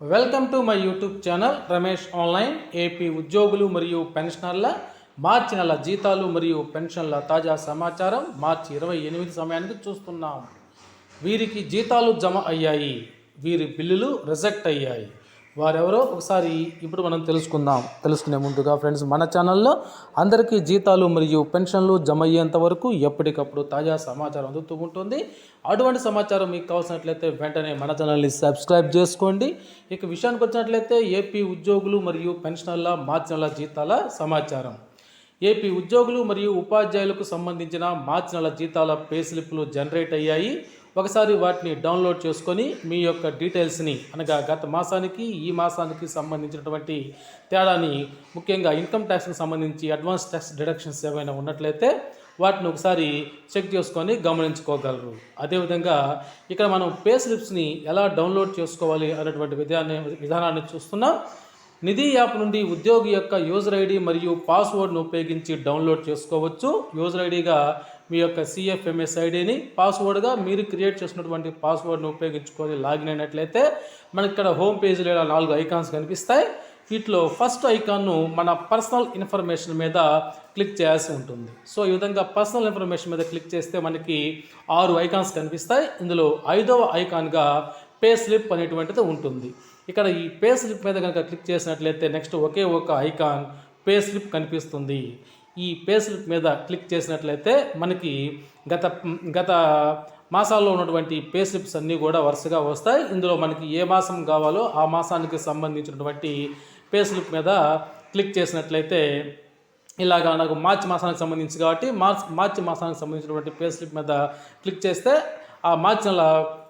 Welcome to my YouTube channel Ramesh online AP ఉద్యోగులు మరియు పెన్షనర్ల మార్చి నెల జీతాలు మరియు పెన్షన్ల తాజా సమాచారం మార్చి ఇరవై ఎనిమిది సమయానికి చూస్తున్నాం. వీరికి జీతాలు జమ అయ్యాయి. వీరి బిల్లులు రిజెక్ట్ అయ్యాయి. వారెవరో ఒకసారి ఇప్పుడు మనం తెలుసుకుందాం. తెలుసుకునే ముందుగా ఫ్రెండ్స్ మన ఛానల్లో అందరికీ జీతాలు మరియు పెన్షన్లు జమ అయ్యేంత వరకు ఎప్పటికప్పుడు తాజా సమాచారం అందుతూ ఉంటుంది. అటువంటి సమాచారం మీకు కావాల్సినట్లయితే వెంటనే మన ఛానల్ని సబ్స్క్రైబ్ చేసుకోండి. ఇక విషయానికి వచ్చినట్లయితే ఏపీ ఉద్యోగులు మరియు పెన్షనర్ల మార్చి నెల జీతాల సమాచారం. ఏపీ ఉద్యోగులు మరియు ఉపాధ్యాయులకు సంబంధించిన మార్చి నెల జీతాల పే స్లిప్లు జనరేట్ అయ్యాయి. ఒకసారి వాటిని డౌన్లోడ్ చేసుకొని మీ యొక్క డీటెయిల్స్ని అనగా గత మాసానికి ఈ మాసానికి సంబంధించినటువంటి తేడాని ముఖ్యంగా ఇన్కమ్ ట్యాక్స్కి సంబంధించి అడ్వాన్స్ ట్యాక్స్ డిడక్షన్స్ ఏమైనా ఉన్నట్లయితే వాటిని ఒకసారి చెక్ చేసుకొని గమనించుకోగలరు. అదేవిధంగా ఇక్కడ మనం పే స్లిప్స్ని ఎలా డౌన్లోడ్ చేసుకోవాలి అనేటువంటి విధాన్ని విధానాన్ని చూస్తున్నాం. నిధి యాప్ నుండి ఉద్యోగి యొక్క యూజర్ ఐడి మరియు పాస్వర్డ్ను ఉపయోగించి డౌన్లోడ్ చేసుకోవచ్చు. యూజర్ ఐడిగా మీ యొక్క సిఎఫ్ఎంఎస్ ఐడిని పాస్వర్డ్గా మీరు క్రియేట్ చేసినటువంటి పాస్వర్డ్ని ఉపయోగించుకొని లాగిన్ అయినట్లయితే మనకి ఇక్కడ హోమ్ పేజీలో ఇలా నాలుగు ఐకాన్స్ కనిపిస్తాయి. వీటిలో ఫస్ట్ ఐకాన్ను మన పర్సనల్ ఇన్ఫర్మేషన్ మీద క్లిక్ చేయాల్సి ఉంటుంది. సో ఈ విధంగా పర్సనల్ ఇన్ఫర్మేషన్ మీద క్లిక్ చేస్తే మనకి ఆరు ఐకాన్స్ కనిపిస్తాయి. ఇందులో ఐదవ ఐకాన్గా పే స్లిప్ అనేటువంటిది ఉంటుంది. ఇక్కడ ఈ పే స్లిప్ మీద కనుక క్లిక్ చేసినట్లయితే నెక్స్ట్ ఒకే ఒక ఐకాన్ పే స్లిప్ కనిపిస్తుంది. ఈ పేస్లిప్ మీద క్లిక్ చేసినట్లయితే మనకి గత గత మాసాల్లో ఉన్నటువంటి పే స్లిప్స్ అన్నీ కూడా వరుసగా వస్తాయి. ఇందులో మనకి ఏ మాసం కావాలో ఆ మాసానికి సంబంధించినటువంటి పే స్లిప్ మీద క్లిక్ చేసినట్లయితే ఇలాగా నాకు మార్చి మాసానికి సంబంధించి కాబట్టి మార్చ్ మార్చి మాసానికి సంబంధించినటువంటి పే స్లిప్ మీద క్లిక్ చేస్తే ఆ మార్చి నెల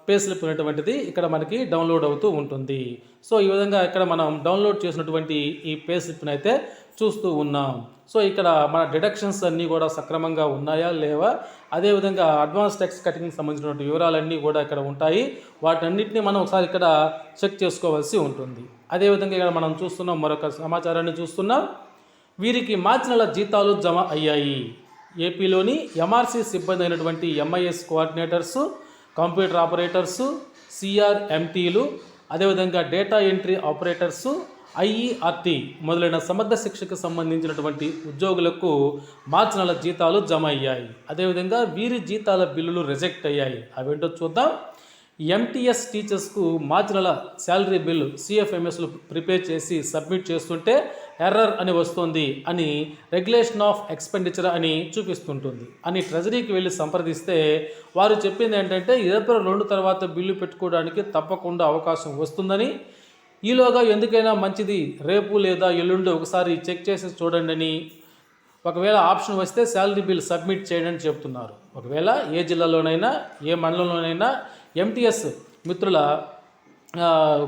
పే స్లిప్ అనేటువంటిది ఇక్కడ మనకి డౌన్లోడ్ అవుతూ ఉంటుంది. సో ఈ విధంగా ఇక్కడ మనం డౌన్లోడ్ చేసినటువంటి ఈ పే స్లిప్ని అయితే చూస్తూ ఉన్నాం. సో ఇక్కడ మన డిడక్షన్స్ అన్నీ కూడా సక్రమంగా ఉన్నాయా లేవా? అదేవిధంగా అడ్వాన్స్ ట్యాక్స్ కటింగ్ సంబంధించినటువంటి వివరాలన్నీ కూడా ఇక్కడ ఉంటాయి. వాటన్నిటిని మనం ఒకసారి ఇక్కడ చెక్ చేసుకోవాల్సి ఉంటుంది. అదేవిధంగా ఇక్కడ మనం చూస్తున్నాం మరొక సమాచారాన్ని చూస్తున్నాం. వీరికి మార్చి నెల జీతాలు జమ అయ్యాయి. ఏపీలోని ఎంఆర్సీ సిబ్బంది అయినటువంటి ఎంఐఎస్ కోఆర్డినేటర్సు కంప్యూటర్ ఆపరేటర్సు సిఆర్ఎంటీలు అదేవిధంగా డేటా ఎంట్రీ ఆపరేటర్సు ఐఈఆర్టీ మొదలైన సమగ్ర శిక్షకు సంబంధించినటువంటి ఉద్యోగులకు మార్చి నెల జీతాలు జమ అయ్యాయి అదేవిధంగా వీరి జీతాల బిల్లులు రిజెక్ట్ అయ్యాయి. అవేంటో చూద్దాం. ఎంటీఎస్ టీచర్స్కు మార్చి నెల శాలరీ బిల్లు సిఎఫ్ఎంఎస్లు ప్రిపేర్ చేసి సబ్మిట్ చేస్తుంటే ఎర్రర్ అని వస్తుంది అని రెగ్యులేషన్ ఆఫ్ ఎక్స్పెండిచర్ అని చూపిస్తుంటుంది. అని ట్రెజరీకి వెళ్ళి సంప్రదిస్తే వారు చెప్పింది ఏంటంటే ఏప్రిల్ రెండు తర్వాత బిల్లు పెట్టుకోవడానికి తప్పకుండా అవకాశం వస్తుందని. ఈలోగా ఎందుకైనా మంచిది రేపు లేదా ఎల్లుండి ఒకసారి చెక్ చేసి చూడండి అని ఒకవేళ ఆప్షన్ వస్తే శాలరీ బిల్ సబ్మిట్ చేయండి అని చెప్తున్నారు. ఒకవేళ ఏ జిల్లాలోనైనా ఏ మండలంలోనైనా ఎంటీఎస్ మిత్రుల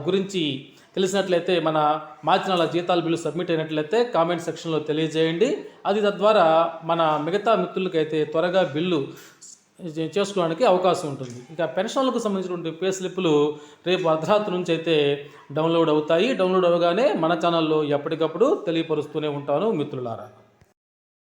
గురించి తెలిసినట్లయితే మన మార్చినాల జీతాల బిల్లు సబ్మిట్ అయినట్లయితే కామెంట్ సెక్షన్లో తెలియజేయండి. అది తద్వారా మన మిగతా మిత్రులకైతే త్వరగా బిల్లు చేసుకోవడానికి అవకాశం ఉంటుంది. ఇంకా పెన్షన్లకు సంబంధించినటువంటి పే స్లిప్పులు రేపు అర్ధరాత్రి నుంచి అయితే డౌన్లోడ్ అవుతాయి. డౌన్లోడ్ అవగానే మన ఛానల్లో ఎప్పటికప్పుడు తెలియపరుస్తూనే ఉంటాను మిత్రులారా.